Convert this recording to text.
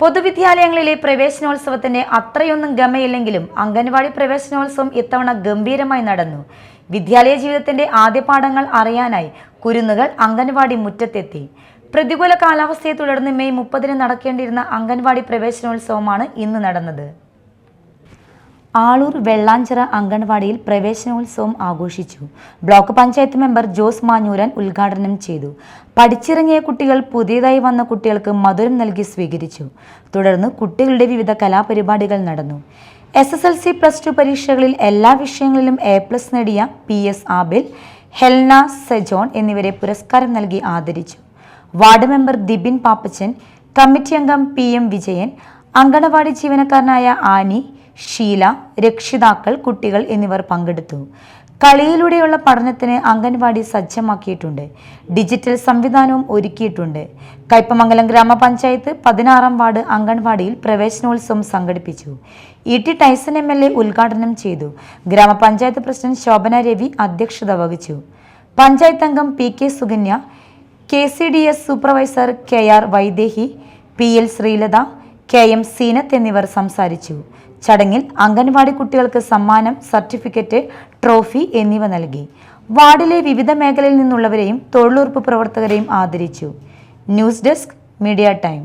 പൊതുവിദ്യാലയങ്ങളിലെ പ്രവേശനോത്സവത്തിന് അത്രയൊന്നും ഗമയില്ലെങ്കിലും അംഗൻവാടി പ്രവേശനോത്സവം ഇത്തവണ ഗംഭീരമായി നടന്നു. വിദ്യാലയ ജീവിതത്തിന്റെ ആദ്യ പാഠങ്ങൾ അറിയാനായി കുരുന്നുകൾ അംഗൻവാടി മുറ്റത്തെത്തി. പ്രതികൂല കാലാവസ്ഥയെ തുടർന്ന് മെയ് മുപ്പതിന് നടക്കേണ്ടിയിരുന്ന അംഗൻവാടി പ്രവേശനോത്സവമാണ് ഇന്ന് നടന്നത്. ആളൂർ വെള്ളാഞ്ചിറ അംഗൻവാടിയിൽ പ്രവേശനോത്സവം ആഘോഷിച്ചു. ബ്ലോക്ക് പഞ്ചായത്ത് മെമ്പർ ജോസ് മാഞ്ഞൂരൻ ഉദ്ഘാടനം ചെയ്തു. പഠിച്ചിറങ്ങിയ കുട്ടികൾ പുതിയതായി വന്ന കുട്ടികൾക്ക് മധുരം നൽകി സ്വീകരിച്ചു. തുടർന്ന് കുട്ടികളുടെ വിവിധ കലാപരിപാടികൾ നടന്നു. S S L C plus two പരീക്ഷകളിൽ എല്ലാ വിഷയങ്ങളിലും എ പ്ലസ് നേടിയ പി എസ് ആബിൽ ഹെൽന സെജോൺ എന്നിവരെ പുരസ്കാരം നൽകി ആദരിച്ചു. Ward member Dibin Pappachan committee അംഗം പി എം വിജയൻ അങ്കണവാടി ജീവനക്കാരനായ ആനി ഷീല രക്ഷിതാക്കൾ കുട്ടികൾ എന്നിവർ പങ്കെടുത്തു. കളിയിലൂടെയുള്ള പഠനത്തിന് അംഗൻവാടി സജ്ജമാക്കിയിട്ടുണ്ട്. ഡിജിറ്റൽ സംവിധാനവും ഒരുക്കിയിട്ടുണ്ട്. കയ്പമംഗലം ഗ്രാമപഞ്ചായത്ത് പതിനാറാം വാർഡ് അംഗൻവാടിയിൽ പ്രവേശനോത്സവം സംഘടിപ്പിച്ചു. E T Tyson M L A ഉദ്ഘാടനം ചെയ്തു. ഗ്രാമപഞ്ചായത്ത് പ്രസിഡന്റ് ശോഭന രവി അധ്യക്ഷത വഹിച്ചു. പഞ്ചായത്ത് അംഗം P K Sukanya K C D S supervisor K R Vaidehi P L Sreelatha K M Seenath എന്നിവർ സംസാരിച്ചു. ചടങ്ങിൽ അംഗൻവാടി കുട്ടികൾക്ക് സമ്മാനം സർട്ടിഫിക്കറ്റ് ട്രോഫി എന്നിവ നൽകി. വാർഡിലെ വിവിധ മേഖലയിൽ നിന്നുള്ളവരെയും തൊഴിലുറപ്പ് പ്രവർത്തകരെയും ആദരിച്ചു. News desk media time.